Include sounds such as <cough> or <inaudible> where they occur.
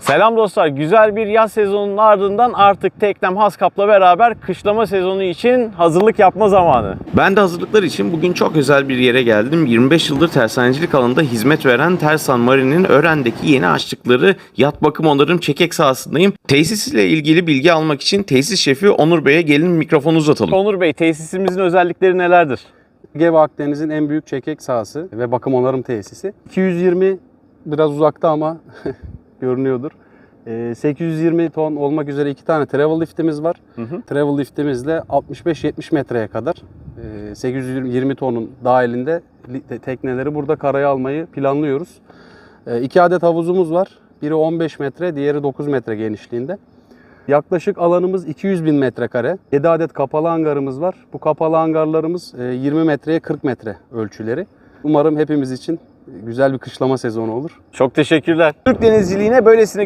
Selam dostlar. Güzel bir yaz sezonunun ardından artık Teknem Haskap'la beraber kışlama sezonu için hazırlık yapma zamanı. Ben de hazırlıklar için bugün çok özel bir yere geldim. 25 yıldır tersanecilik alanında hizmet veren Tersan Marine'nin Ören'deki yeni açtıkları yat bakım onarım çekek sahasındayım. Tesis ile ilgili bilgi almak için tesis şefi Onur Bey'e gelin mikrofonu uzatalım. Onur Bey tesisimizin özellikleri nelerdir? Ege ve Akdeniz'in en büyük çekek sahası ve bakım onarım tesisi. 220 biraz uzakta ama <laughs> görünüyordur. Ee, 820 ton olmak üzere iki tane travel liftimiz var. Hı hı. Travel liftimizle 65-70 metreye kadar e, 820 tonun dahilinde li- tekneleri burada karaya almayı planlıyoruz. E, iki adet havuzumuz var. Biri 15 metre, diğeri 9 metre genişliğinde. Yaklaşık alanımız 200 bin metrekare. 7 adet kapalı hangarımız var. Bu kapalı hangarlarımız e, 20 metreye 40 metre ölçüleri. Umarım hepimiz için güzel bir kışlama sezonu olur. Çok teşekkürler. Türk denizciliğine böylesine